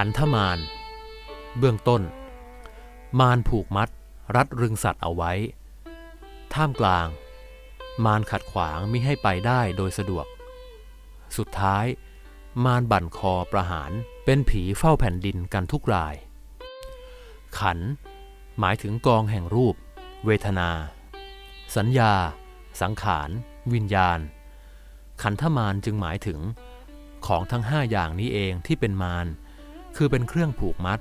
ขันธมารเบื้องต้น มารผูกมัด รัดรึงสัตว์เอาไว้ ท่ามกลาง มารขัดขวางมิให้ไปได้โดยสะดวก สุดท้าย มารบั่นคอประหารเป็นผีเฝ้าแผ่นดินกันทุกราย ขัน หมายถึงกองแห่งรูป เวทนา สัญญา สังขาร วิญญาณ ขันธมารจึงหมายถึงของทั้งห้าอย่างนี้เองที่เป็นมาร คือเป็นเครื่องผูกมัด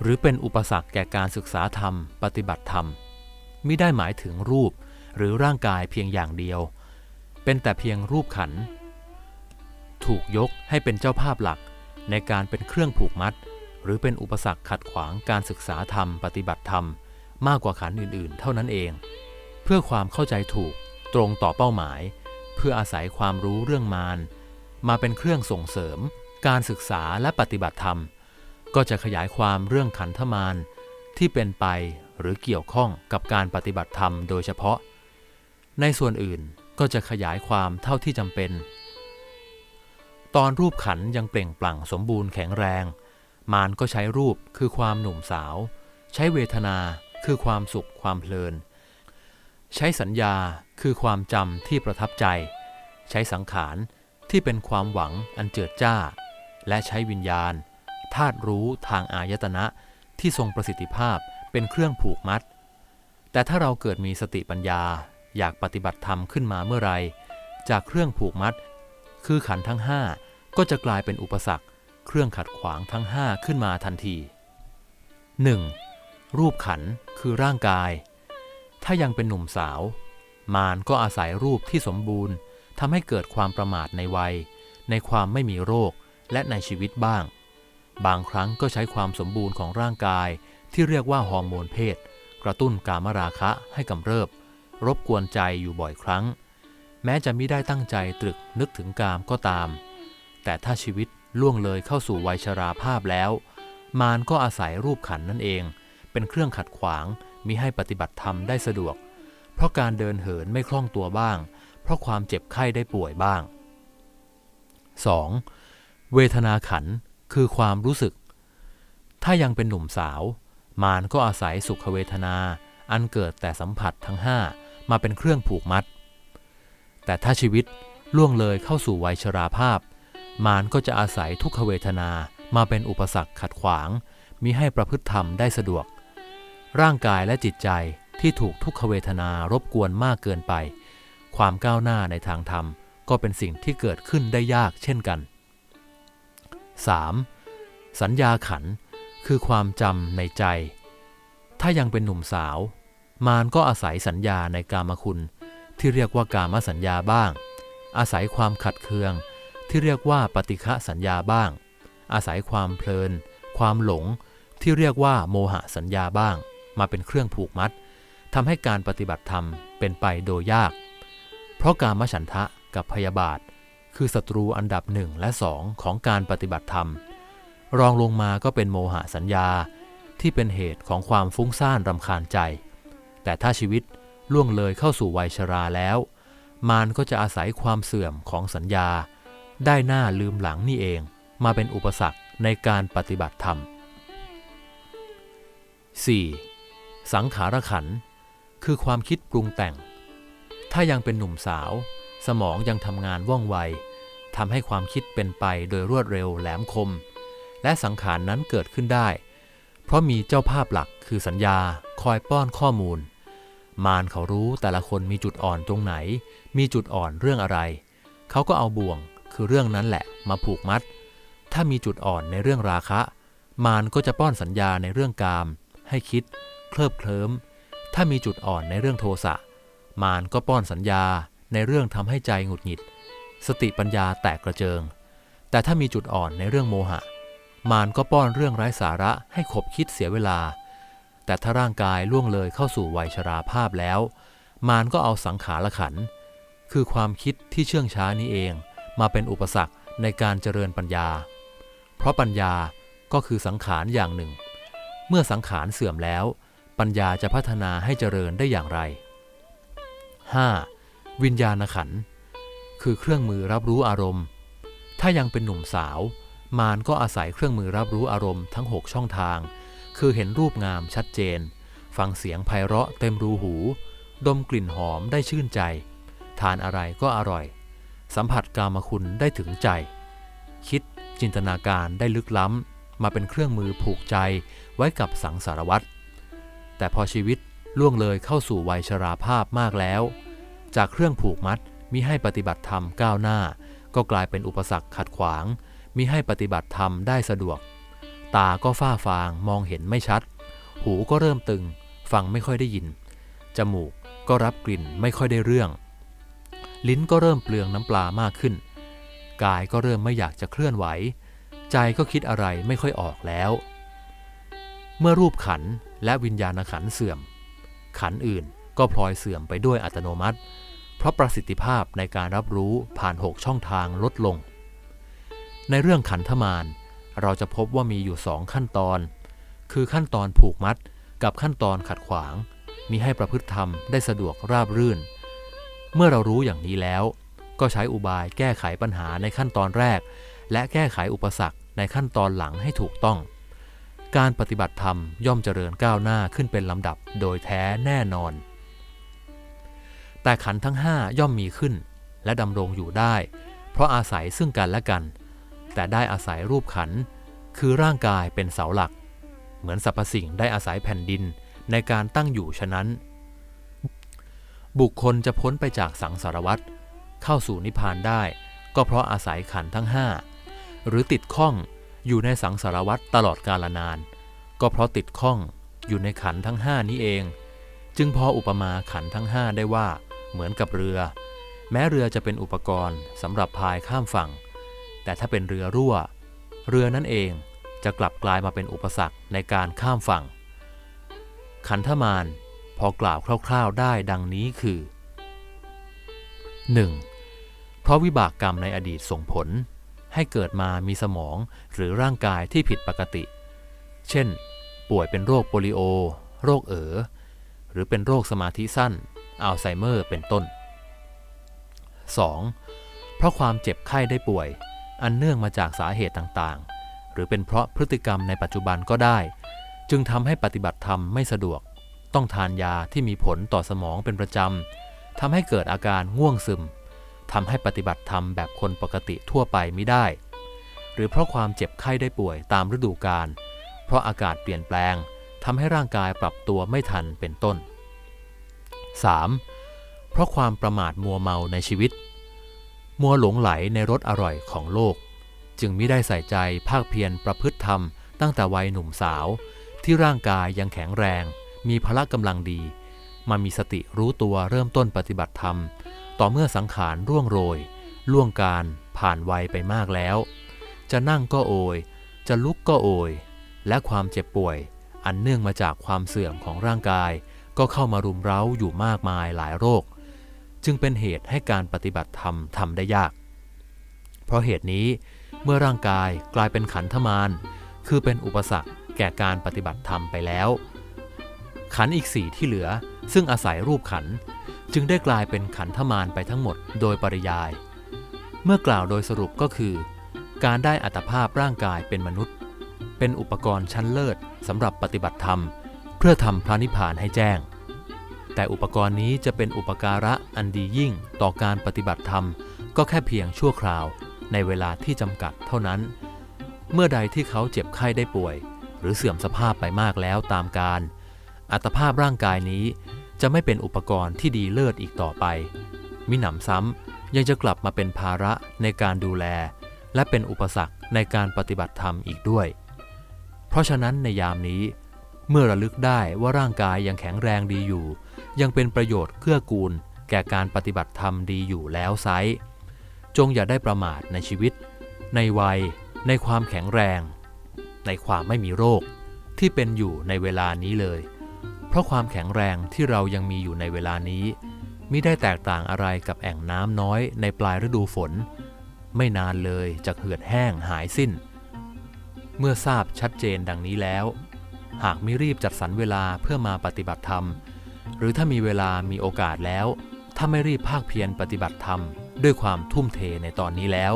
หรือเป็นอุปสรรคแก่การศึกษาธรรม ปฏิบัติธรรมม่ได้หมายถึงรูปหรือร่างกายเพียงอย่างเดียว เป็นแต่เพียงรูปขัน ถูกยกให้เป็นเจ้าภาพหลักในการเป็นเครื่องผูกมัด หรือเป็นอุปสรรคขัดขวางการศึกษาธรรม ปฏิบัติธรรม มากกว่าขันอื่นๆ เท่านั้นเอง เพื่อความเข้าใจถูกตรงต่อเป้าหมาย เพื่ออาศัยความรู้เรื่องมารมาเป็นเครื่องส่งเสริม การศึกษาและปฏิบัติธรรม ก็จะขยายความเรื่องขันธมารที่เป็นไปหรือเกี่ยวข้องกับการปฏิบัติธรรมโดยเฉพาะ ในส่วนอื่นก็จะขยายความเท่าที่จำเป็น ตอนรูปขันยังเปล่งปลั่งสมบูรณ์แข็งแรง มารก็ใช้รูปคือความหนุ่มสาว ใช้เวทนาคือความสุขความเพลิน ใช้สัญญาคือความจำที่ประทับใจ ใช้สังขารที่เป็นความหวังอันเจิดจ้า และใช้วิญญาณธาตุรู้ทางอายตนะที่ทรงประสิทธิภาพเป็นเครื่องผูกมัด แต่ถ้าเราเกิดมีสติปัญญาอยากปฏิบัติธรรมขึ้นมาเมื่อไร จากเครื่องผูกมัด คือขันทั้งห้าก็จะกลายเป็นอุปสรรค เครื่องขัดขวางทั้งห้าขึ้นมาทันที 1. รูปขันคือร่างกาย ถ้ายังเป็นหนุ่มสาว มารก็อาศัยรูปที่สมบูรณ์ทำให้เกิดความประมาทในวัย ในความไม่มีโรค และในชีวิตบ้าง บางครั้งก็ใช้ความสมบูรณ์ของร่างกายที่เรียกว่าฮอร์โมนเพศ กระตุ้นกามราคะให้กำเริบ รบกวนใจอยู่บ่อยครั้ง แม้จะไม่ได้ตั้งใจตรึกนึกถึงกามก็ตาม แต่ถ้าชีวิตล่วงเลยเข้าสู่วัยชราภาพแล้ว มารก็อาศัยรูปขันนั่นเอง เป็นเครื่องขัดขวางมิให้ปฏิบัติธรรมได้สะดวก เพราะการเดินเหินไม่คล่องตัวบ้าง เพราะความเจ็บไข้ได้ป่วยบ้าง 2. เวทนาขันคือความรู้สึก ถ้ายังเป็นหนุ่มสาว มารก็อาศัยสุขเวทนา อันเกิดแต่สัมผัสทั้งห้ามาเป็นเครื่องผูกมัด แต่ถ้าชีวิตล่วงเลยเข้าสู่วัยชราภาพ มารก็จะอาศัยทุกขเวทนามาเป็นอุปสรรคขัดขวางมิให้ประพฤติธรรมได้สะดวก ร่างกายและจิตใจที่ถูกทุกขเวทนารบกวนมากเกินไป ความก้าวหน้าในทางธรรมก็เป็นสิ่งที่เกิดขึ้นได้ยากเช่นกัน 3. สัญญาขันคือความจำในใจ ถ้ายังเป็นหนุ่มสาว มารก็อาศัยสัญญาในกามคุณที่เรียกว่ากามสัญญาบ้าง อาศัยความขัดเคืองที่เรียกว่าปฏิฆะสัญญาบ้าง อาศัยความเพลิน ความหลงที่เรียกว่าโมหะสัญญาบ้าง มาเป็นเครื่องผูกมัดทำให้การปฏิบัติธรรมเป็นไปโดยยาก เพราะการมฉันทะกับพยาบาท คือศัตรูอันดับหนึ่งและสองของการปฏิบัติธรรม รองลงมาก็เป็นโมหะสัญญาที่เป็นเหตุของความฟุ้งซ่านรำคาญใจ แต่ถ้าชีวิตล่วงเลยเข้าสู่วัยชราแล้ว มารก็จะอาศัยความเสื่อมของสัญญา ได้หน้าลืมหลังนี่เอง มาเป็นอุปสรรคในการปฏิบัติธรรม 4. สังขารขัน คือความคิดปรุงแต่ง ถ้ายังเป็นหนุ่มสาว สมองยังทำงานว่องไวทำให้ความคิดเป็นไปโดยรวดเร็วแหลมคม และสังขารนนั้นเกิดขึ้นได้ เพราะมีเจ้าภาพหลักคือสัญญาคอยป้อนข้อมูล มารเขารู้แต่ละคนมีจุดอ่อนตรงไหน มีจุดอ่อนเรื่องอะไร เขาก็เอาบ่วงคือเรื่องนั้นแหละมาผูกมัด ถ้ามีจุดอ่อนในเรื่องราคะ มารก็จะป้อนสัญญาในเรื่องกาม ให้คิด เคลิบเคลิ้มถ้ามีจุดอ่อนในเรื่องโทสะ มารก็ป้อนสัญญา ในเรื่องทำให้ใจหงุดหงิด สติปัญญาแตกกระเจิง แต่ถ้ามีจุดอ่อนในเรื่องโมหะ มารก็ป้อนเรื่องไร้สาระให้ขบคิดเสียเวลา แต่ถ้าร่างกายล่วงเลยเข้าสู่วัยชราภาพแล้ว มารก็เอาสังขารขัน คือความคิดที่เชื่องช้านี้เอง มาเป็นอุปสรรคในการเจริญปัญญา เพราะปัญญาก็คือสังขารอย่างหนึ่ง เมื่อสังขารเสื่อมแล้ว ปัญญาจะพัฒนาให้เจริญได้อย่างไร 5. วิญญาณขันธ์คือเครื่องมือรับรู้อารมณ์ ถ้ายังเป็นหนุ่มสาว มารก็อาศัยเครื่องมือรับรู้อารมณ์ทั้ง 6 ช่องทาง คือเห็นรูปงามชัดเจน ฟังเสียงไพเราะเต็มรูหู ดมกลิ่นหอมได้ชื่นใจ ทานอะไรก็อร่อย สัมผัสกามคุณได้ถึงใจ คิดจินตนาการได้ลึกล้ำ มาเป็นเครื่องมือผูกใจไว้กับสังสารวัตรแต่พอชีวิตล่วงเลยเข้าสู่วัยชราภาพมากแล้ว จากเครื่องผูกมัดมิให้ปฏิบัติธรรมก้าวหน้า ก็กลายเป็นอุปสรรคขัดขวางมิให้ปฏิบัติธรรมได้สะดวก ตาก็ฝ้าฟางมองเห็นไม่ชัด หูก็เริ่มตึง ฟังไม่ค่อยได้ยิน จมูกก็รับกลิ่นไม่ค่อยได้เรื่อง ลิ้นก็เริ่มเปลืองน้ำปลามากขึ้น กายก็เริ่มไม่อยากจะเคลื่อนไหว ใจก็คิดอะไรไม่ค่อยออกแล้ว เมื่อรูปขันและวิญญาณขันเสื่อม ขันอื่นก็พลอยเสื่อมไปด้วยอัตโนมัติ ราะประสิทธิภาพในการรับรู้ผ่าน 6 ช่องทางลดลง ในเรื่องขันธมารเราจะพบว่ามีอยู่สองขั้นตอน คือขั้นตอนผูกมัดกับขั้นตอนขัดขวาง มีให้ประพฤติธรรมได้สะดวกราบรื่น เมื่อเรารู้อย่างนี้แล้ว ก็ใช้อุบายแก้ไขปัญหาในขั้นตอนแรก และแก้ไขอุปสรรคในขั้นตอนหลังให้ถูกต้อง การปฏิบัติธรรมย่อมเจริญก้าวหน้าขึ้นเป็นลำดับโดยแท้แน่นอน แต่ขันทั้งห้าย่อมมีขึ้น และดำรงอยู่ได้ เพราะอาศัยซึ่งกันและกัน แต่ได้อาศัยรูปขัน คือร่างกายเป็นเสาหลัก เหมือนสรรพสิ่งได้อาศัยแผ่นดินในการตั้งอยู่ฉะนั้น บุคคลจะพ้นไปจากสังสารวัฏเข้าสู่นิพพานได้ ก็เพราะอาศัยขันทั้งห้าหรือติดข้องอยู่ในสังสารวัฏตลอดกาลนาน ก็เพราะติดข้องอยู่ในขันทั้งห้านี้เอง จึงพออุปมาขันทั้งห้าได้ว่า เหมือนกับเรือ แม้เรือจะเป็นอุปกรณ์สำหรับพายข้ามฝั่ง แต่ถ้าเป็นเรือรั่ว เรือนั่นเองจะกลับกลายมาเป็นอุปสรรคในการข้ามฝั่ง ขันธมารพอกล่าวคร่าวๆได้ดังนี้คือ 1. เพราะวิบากกรรมในอดีตส่งผล ให้เกิดมามีสมองหรือร่างกายที่ผิดปกติ เช่น ป่วยเป็นโรคโปลิโอ โรคเอ๋อหรือเป็นโรคสมาธิสั้น อัลไซเมอร์เป็นต้น 2. เพราะความเจ็บไข้ได้ป่วย อันเนื่องมาจากสาเหตุต่างๆ หรือเป็นเพราะพฤติกรรมในปัจจุบันก็ได้ จึงทำให้ปฏิบัติธรรมไม่สะดวก ต้องทานยาที่มีผลต่อสมองเป็นประจำทำให้เกิดอาการง่วงซึมทำให้ปฏิบัติธรรมแบบคนปกติทั่วไปไม่ได้ หรือเพราะความเจ็บไข้ได้ป่วยตามฤดูกาลเพราะอากาศเปลี่ยนแปลงทำให้ร่างกายปรับตัวไม่ทันเป็นต้น 3. เพราะความประมาทมัวเมาในชีวิต มัวหลงไหลในรสอร่อยของโลก จึงไม่ได้ใส่ใจภาคเพียรประพฤติธรรมตั้งแต่วัยหนุ่มสาว ที่ร่างกายยังแข็งแรง มีพละกำลังดี มามีสติรู้ตัวเริ่มต้นปฏิบัติธรรม ต่อเมื่อสังขารร่วงโรย ล่วงการผ่านวัยไปมากแล้ว จะนั่งก็โอย จะลุกก็โอย และความเจ็บป่วย อันเนื่องมาจากความเสื่อมของร่างกาย ก็เข้ามารุมเร้าอยู่มากมายหลายโรค จึงเป็นเหตุให้การปฏิบัติธรรมทำได้ยาก เพราะเหตุนี้เมื่อร่างกายกลายเป็นขันธมารคือเป็นอุปสรรคแก่การปฏิบัติธรรมไปแล้ว ขันธ์อีกสี่ที่เหลือซึ่งอาศัยรูปขันธ์จึงได้กลายเป็นขันธมารไปทั้งหมดโดยปริยาย เมื่อกล่าวโดยสรุปก็คือ การได้อัตภาพร่างกายเป็นมนุษย์ เป็นอุปกรณ์ชั้นเลิศสำหรับปฏิบัติธรรม พื่อทำพระนิพพานให้แจ้ง แต่อุปกรณ์นี้จะเป็นอุปการะอันดียิ่งต่อการปฏิบัติธรรม ก็แค่เพียงชั่วคราวในเวลาที่จำกัดเท่านั้น เมื่อใดที่เขาเจ็บไข้ได้ป่วย หรือเสื่อมสภาพไปมากแล้วตามการ อัตภาพร่างกายนี้จะไม่เป็นอุปกรณ์ที่ดีเลิศอีกต่อไป มิหนำซ้ำยังจะกลับมาเป็นภาระในการดูแล และเป็นอุปสรรคในการปฏิบัติธรรมอีกด้วย เพราะฉะนั้นในยามนี้ เมื่อระลึกได้ว่าร่างกายยังแข็งแรงดีอยู่ ยังเป็นประโยชน์เกื้อกูล แก่การปฏิบัติธรรมดีอยู่แล้วไซจงอย่าได้ประมาทในชีวิต ในวัย ในความแข็งแรง ในความไม่มีโรค ที่เป็นอยู่ในเวลานี้เลย เพราะความแข็งแรงที่เรายังมีอยู่ในเวลานี้มิได้แตกต่างอะไรกับแอ่งน้ำน้อยในปลายฤดูฝน ไม่นานเลยจะเหือดแห้งหายสิ้น เมื่อทราบชัดเจนดังนี้แล้ว หากไม่รีบจัดสรรเวลาเพื่อมาปฏิบัติธรรม หรือถ้ามีเวลามีโอกาสแล้ว ถ้าไม่รีบภาคเพียรปฏิบัติธรรม ด้วยความทุ่มเทในตอนนี้แล้ว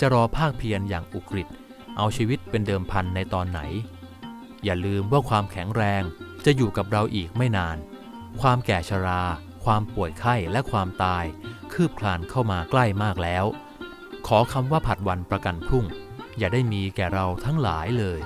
จะรอภาคเพียรอย่างอุกฤษเอาชีวิตเป็นเดิมพันในตอนไหน อย่าลืมว่าความแข็งแรงจะอยู่กับเราอีกไม่นาน ความแก่ชรา ความป่วยไข้และความตาย คืบคลานเข้ามาใกล้มากแล้ว ขอคำว่าผัดวันประกันพรุ่ง อย่าได้มีแก่เราทั้งหลายเลย